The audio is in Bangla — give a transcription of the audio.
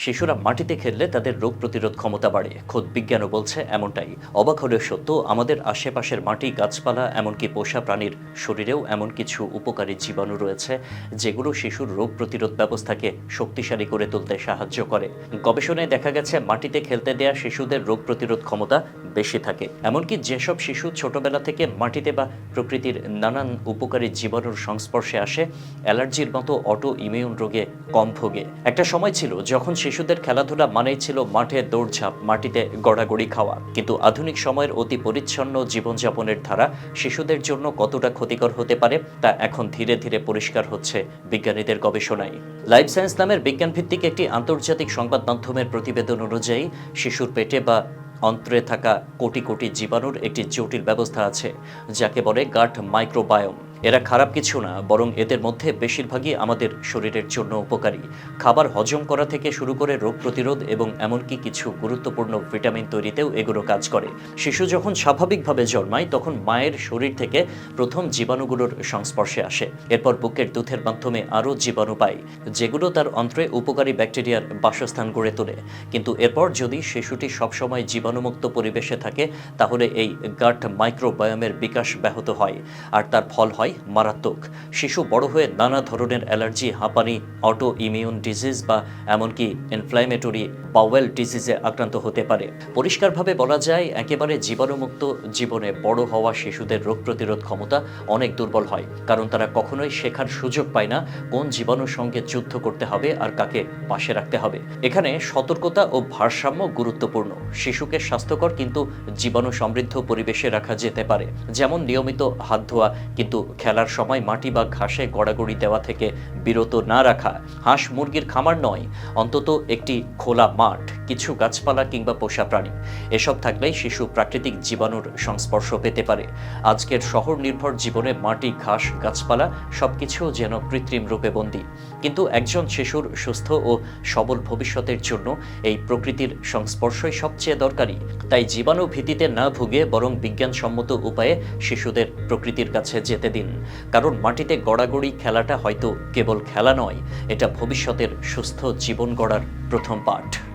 শিশুরা মাটিতে খেললে তাদের রোগ প্রতিরোধ ক্ষমতা বাড়ে। খোদ বিজ্ঞানও বলছে এমনটাই। অবাক হলেও সত্য, আমাদের আশেপাশের মাটি, গাছপালা, এমনকি পোষা প্রাণীর শরীরেও এমন কিছু উপকারী জীবাণু রয়েছে, যেগুলো শিশুর রোগ প্রতিরোধ ব্যবস্থাকে শক্তিশালী করে তুলতে সাহায্য করে। গবেষণায় দেখা গেছে, মাটিতে খেলতে দেয়া শিশুদের রোগ প্রতিরোধ ক্ষমতা বেশি থাকে। এমনকি যেসব শিশু ছোটবেলা থেকে মাটিতে বা প্রকৃতির নানান উপকারী জীবাণুর সংস্পর্শে আসে, অ্যালার্জির মতো অটো ইমিউন রোগে কম ভোগে। একটা সময় ছিল যখন শিশুদের খেলাধুলা মানেই ছিল মাঠে দৌড়ঝাঁপ, মাটিতে গড়াগড়ি খাওয়া। কিন্তু আধুনিক সময়ের অতি পরিচ্ছন্ন জীবনযাপনের ধারা শিশুদের জন্য কতটা ক্ষতিকর হতে পারে, তা এখন ধীরে ধীরে পরিষ্কার হচ্ছে বিজ্ঞানীদের গবেষণায়। লাইফ সায়েন্স নামের বিজ্ঞানভিত্তিক একটি আন্তর্জাতিক সংবাদ মাধ্যমের প্রতিবেদন অনুযায়ী, শিশুর পেটে বা অন্ত্রে থাকা কোটি কোটি জীবাণুর একটি জটিল ব্যবস্থা আছে, যাকে বলে গাঠ মাইক্রোবায়োম। এরা খারাপ কিছু না, বরং এদের মধ্যে বেশিরভাগই আমাদের শরীরের জন্য উপকারী। খাবার হজম করা থেকে শুরু করে রোগ প্রতিরোধ এবং এমনকি কিছু গুরুত্বপূর্ণ ভিটামিন তৈরিতেও এগুলো কাজ করে। শিশু যখন স্বাভাবিকভাবে জন্মায়, তখন মায়ের শরীর থেকে প্রথম জীবাণুগুলোর সংস্পর্শে আসে। এরপর বুকের দুধের মাধ্যমে আরও জীবাণু পায়, যেগুলো তার অন্ত্রে উপকারী ব্যাকটেরিয়ার বাসস্থান গড়ে তোলে। কিন্তু এরপর যদি শিশুটি সবসময় জীবাণুমুক্ত পরিবেশে থাকে, তাহলে এই গাট মাইক্রোবায়োমের বিকাশ ব্যাহত হয়, আর তার ফল হয়, মারাত্মক। শিশু বড় হয়ে নানা ধরনের অ্যালার্জি, হাঁপানি অটো ইমিউন ডিজিজ বা এমনকি ইনফ্ল্যামেটরি বাওয়েল ডিজিজে আক্রান্ত হতে পারে। পরিষ্কারভাবে বলা যায়, একেবারে জীবাণুমুক্ত জীবনে বড় হওয়া শিশুদের রোগ প্রতিরোধ ক্ষমতা অনেক দুর্বল হয়, কারণ তারা কখনোই শেখার সুযোগ পায় না কোন জীবাণুর সঙ্গে যুদ্ধ করতে হবে আর কাকে পাশে রাখতে হবে। এখানে সতর্কতা ও ভারসাম্য গুরুত্বপূর্ণ। শিশুকে স্বাস্থ্যকর কিন্তু জীবাণু সমৃদ্ধ পরিবেশে রাখা যেতে পারে, যেমন নিয়মিত হাত ধোয়া কিন্তু খেলার সময় মাটি বা ঘাসে গড়াগড়ি দেওয়া থেকে বিরত না রাখা হাঁস মুরগির খামার নয়, অন্তত একটি খোলা মাঠ, কিছু গাছপালা কিংবা পোষা প্রাণী। এসব থাকলেই শিশু প্রাকৃতিক জীবাণুর সংস্পর্শ পেতে পারে। আজকের শহর নির্ভর জীবনে মাটি, ঘাস, গাছপালা সবকিছু যেন কৃত্রিম রূপে বন্দী। কিন্তু একজন শিশুর সুস্থ ও সবল ভবিষ্যতের জন্য এই প্রকৃতির সংস্পর্শই সবচেয়ে দরকারি। তাই জীবাণু ভীতিতে না ভুগে বরং বিজ্ঞানসম্মত উপায়ে শিশুদের প্রকৃতির কাছে যেতে দিন। কারণ মাটিতে গড়াগড়ি খেলাটা হয়তো কেবল খেলা নয়, এটা ভবিষ্যতের সুস্থ জীবন গড়ার প্রথম পাঠ।